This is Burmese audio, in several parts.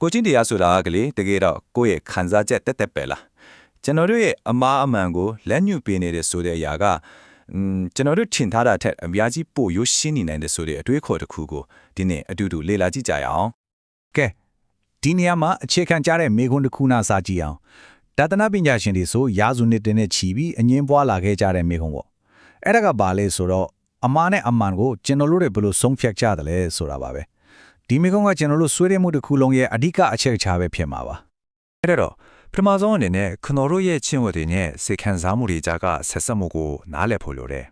ကိုချင်းတရားဆိုတာကလေတကယ်တော့ကိုယ့်ရဲ့ခံစားချက်တက်တက်ပဲလားကျွန်တော်တို့ရဲ့အမားအမှန်ကိုလက်ညှိုးပေးနေတဲ့ဆိုတဲ့အရာကอืมကျွန်တော်တို့ထင်ထားတာထက်အများကြီးပိုရိုးရှင်းနေနိုင်တဲ့ဆိုတဲ့အတွေးခေါ်တစ်ခုကိုဒီနေ့အတူတူလေ့လာကြည့်ကြရအောင်ကဲဒီနေရာမှာအခြေခံကြတဲ့မေခွန်းတစ်ခုနာစာကြည့်အောင်တသနာပညာရှင်တွေဆိုရာဇုနှစ်တင်နဲ့ချီပြီးအငင်းပွားလာခဲ့ကြတဲ့မေခွန်းပေါ့အဲ့ဒါကဘာလဲဆိုတော့အမားနဲ့အမှန်ကိုကျွန်တော်တို့တွေဘယ်လိုဆုံးဖြတ်ကြတယ်လဲဆိုတာပါပဲ ဒီမေခွန်းကကျွန်တော်တို့ဆွေးနွေးမှုတစ်ခုလုံးရဲ့အဓိကအချက်အချာပဲဖြစ်မှာပါအဲ့တော့ပထမဆုံးအနေနဲ့ခနော်တို့ရဲ့ချင်းဝတ်တွေနဲ့စေခံစားမှုတွေကြားကဆက်ဆက်မှုကိုနားလည်ဖို့လိုတယ်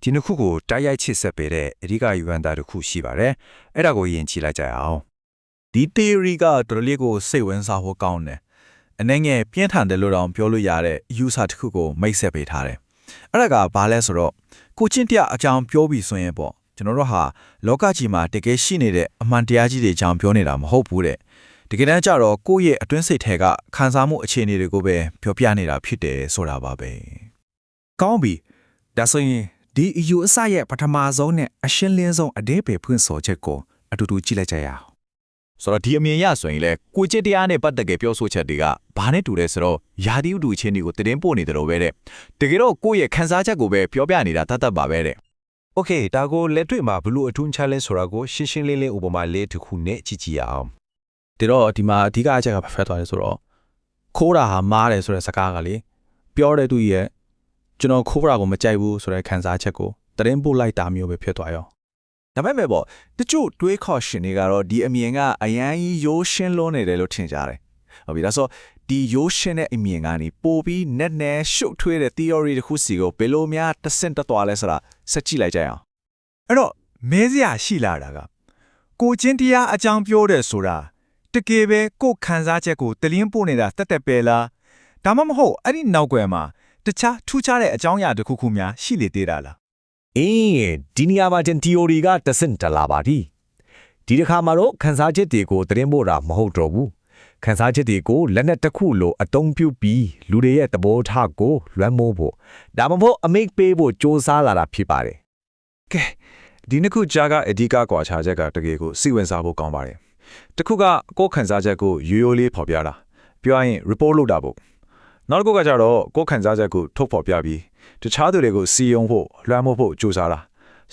ဒီနှစ်ခုကိုတိုက်ရိုက်ချစ်ဆက်ပေးတဲ့အဓိကယူဝန္တာတစ်ခုရှိပါတယ်အဲ့ဒါကိုယဉ်ကြည့်လိုက်ကြရအောင်ဒီ theory ကတော်တော်လေးကိုစိတ်ဝင်စားဖို့ကောင်းတယ်။အနေငယ်ပြင်းထန်တယ်လို့တောင်ပြောလို့ရတဲ့ user တစ်ခုကိုမိတ်ဆက်ပေးထားတယ်။အဲ့ဒါကဘာလဲဆိုတော့ကိုချင်းတရားအကြောင်းပြောပြီးဆိုရင်ပေါ့ ကျွန်တော်တို့ဟာလောကကြီးမှာတကယ်ရှိနေတဲ့အမှန်တရားကြီးတွေအကြောင်းပြောနေတာမဟုတ်ဘူးတဲ့။တကယ်တမ်းကျတော့ကိုယ့်ရဲ့အတွင်းစိတ်ထဲကခံစားမှုအခြေအနေတွေကိုပဲပြောပြနေတာဖြစ်တယ်ဆိုတာပါပဲကောင်းပြီဒါဆိုရင်ဒီအယူအဆရဲ့ပထမဆုံးနဲ့အရှင်းလင်းဆုံးအသေးပဲဖွင့်ဆိုချက်ကိုအတူတူကြည့်လိုက်ကြရအောင်ဆိုတော့ဒီအမြင်ရဆိုရင်လေကိုချစ်တရားနဲ့ပတ်သက်တဲ့ပြောဆိုချက်တွေကဘာနဲ့တူလဲဆိုတော့ယာဒီဥတူချင်းတွေကိုတည်င်းပို့နေတယ်လို့ပဲတဲ့တကယ်တော့ကိုယ့်ရဲ့ခံစားချက်ကိုပဲပြောပြနေတာတတ်တတ်ပါပဲတဲ့ โอเคဒါကိုလက်တွေ့မှာဘလို့အထူးချလဲဆိုတာကိုရှင်းရှင်းလင်းလင်းဥပမာလေးတစ်ခုနဲ့ကြည့်ကြည့်ရအောင် ဒီတော့ဒီမှာအဓိကအချက်ကဘာဖက်သွားလဲဆိုတော့ခိုးတာဟာမားတယ်ဆိုတဲ့စကားကလေပြောတဲ့သူကြီးရဲ့ကျွန်တော်ခိုးတာကိုမကြိုက်ဘူးဆိုတဲ့ခံစားချက်ကိုတရင်ပို့လိုက်တာမျိုးပဲဖြစ်သွားရော ဒါပေမဲ့ပေါ့တချို့တွေးခေါ်ရှင်တွေကတော့ဒီအမြင်ကအရန်ကြီးရိုးရှင်းလွန်းနေတယ်လို့ထင်ကြတယ်ဟုတ်ပြီဒါဆို ဒီရိုးရှင်းတဲ့အမြင်ကနေပိုပြီးနက်နဲရှုပ်ထွေးတဲ့ theory တစ်ခုစီကိုဘယ်လိုများတစ်ဆင့်တက်သွားလဲဆိုတာဆက်ကြည့်လိုက်ကြရအောင်အဲ့တော့မဲစရာရှိလာတာကကိုချင်းတရားအကြောင်းပြောတယ်ဆိုတာတကယ်ပဲကိုယ်ခံစားချက်ကိုတလင်းပို့နေတာတက်တက်ပဲလားဒါမှမဟုတ်အဲ့ဒီနောက်ွယ်မှာတခြားထူးခြားတဲ့အကြောင်းအရာတစ်ခုခုများရှိလေသေးတာလားအေးဒီနေရာမှာတင် theory ကတဆင့်တလာပါပြီဒီတစ်ခါမှာတော့ခန်းစားချက်တွေကိုသတင်းပို့တာမဟုတ်တော့ဘူး ခန်းစားချက်တွေကိုလက်နက်တစ်ခုလိုအတုံးပြုပြီးလူတွေရဲ့သဘောထားကိုလွှမ်းမိုးဖို့ဒါမှမဟုတ်အမိတ်ပေးဖို့စ조사လာတာဖြစ်ပါတယ်ကဲဒီနှစ်ခုကြားကအဓိကကွာခြားချက်ကတကယ်ကိုစိတ်ဝင်စားဖို့ကောင်းပါတယ်တစ်ခုကကိုယ်ခံစားချက်ကိုရိုးရိုးလေးဖော်ပြတာပြောရရင် report လုပ်တာပေါ့နောက်တစ်ခုကကြတော့ကိုယ်ခံစားချက်ကိုထုတ်ဖော်ပြပြီးတခြားသူတွေကိုစီယုံဖို့လွှမ်းမိုးဖို့ကြိုးစားတာ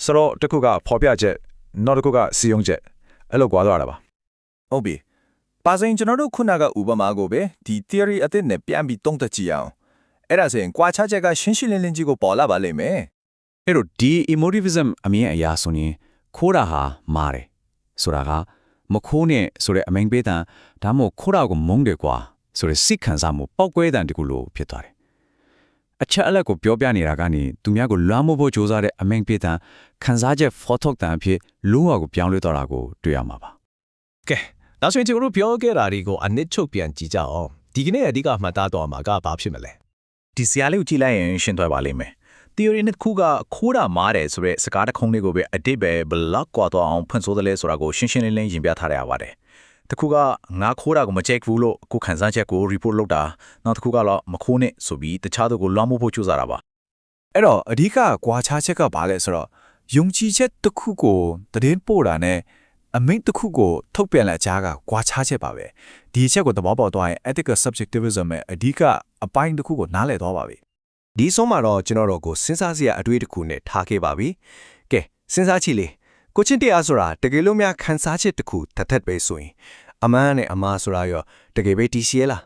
ဆိုတော့တစ်ခုကဖော်ပြချက်နောက်တစ်ခုကစီယုံချက်အဲ့လိုကွာသွားတာပါဟုတ်ပြီ ပါစင်ကျွန်တော်တို့ခုနကဥပမာကိုပဲဒီ theory အသစ်နဲ့ပြန်ပြီးသုံးသပ်ကြည့်အောင်အဲ့ဒါဆိုရင်ကွာခြားချက်ကရှင်းရှင်းလင်းလင်းကြီးကိုပေါ်လာပါလိမ့်မယ်အဲ့တော့ဒီ emotivism အမြင်အရာဆိုရင်ခိုးတာဟာမားတယ်ဆိုတာကမခိုးနဲ့ဆိုတဲ့အမိန်ပေးတန်ဒါမှမဟုတ်ခိုးတာကိုမုန်းတယ်ကွာဆိုတဲ့စိတ်ခံစားမှုပောက်ကွဲတန်တကူလို့ဖြစ်သွားတယ်အချက်အလက်ကိုပြောပြနေတာကနေသူများကိုလွှမ်းမိုးဖို့ကြိုးစားတဲ့အမိန်ပေးတန်ခံစားချက် photo တန်အဖြစ်လုံးဝကိုပြောင်းလဲသွားတာကိုတွေ့ရမှာပါကဲ ဒါဆိုရင်ကျွန်တော်တို့ပြောခဲ့တာတွေကိုအနစ်ချုပ်ပြန်ကြည့်ကြအောင်ဒီကနေ့အဓိကမှတ်သားတော့မှာကဘာဖြစ်မလဲဒီဆရာလေးကိုကြည့်လိုက်ရင်ရှင်းသွားပါလိမ့်မယ် theory နဲ့တစ်ခုကခိုးတာမားတယ်ဆိုတဲ့စကားတစ်ခုံးလေးကိုပဲအတိတ်ပဲဘလောက်ကွာတော့အောင်ဖွင့်ဆိုးတယ်လဲဆိုတာကိုရှင်းရှင်းလင်းလင်းရင်ပြထားရပါတယ်တစ်ခုကငါခိုးတာကိုမကြိုက်ဘူးလို့ကိုယ်ခံစားချက်ကို report လုပ်တာနောက်တစ်ခုကတော့မခိုးနဲ့ဆိုပြီးတခြားသူကိုလွှမ်းမိုးဖို့ကြိုးစားတာပါအဲ့တော့အဓိကကွာခြားချက်ကဘာလဲဆိုတော့ယုံကြည်ချက်တစ်ခုကိုတည်င်းပို့တာနဲ့ အမိန့်တစ်ခုကိုထုတ်ပြန်လက်ကြားကကွာခြားချက်ပါပဲဒီအချက်ကိုသဘောပေါက်သွားရင် ethical subjectivism ရဲ့အဓိကအပိုင်းတစ်ခုကိုနားလည်သွားပါပြီဒီဆုံးမှာတော့ကျွန်တော်တို့ကိုစဉ်းစားစရာအတွေ့အတစ်ခုနဲ့ထားခဲ့ပါပြီကဲစဉ်းစားကြည့်လေကိုချင်းတရားဆိုတာတကယ်လို့များခန်းစားချက်တစ်ခုတစ်ထက်ပဲဆိုရင်အမှန်နဲ့အမှားဆိုတာရောတကယ်ပဲတည်ရှိရလား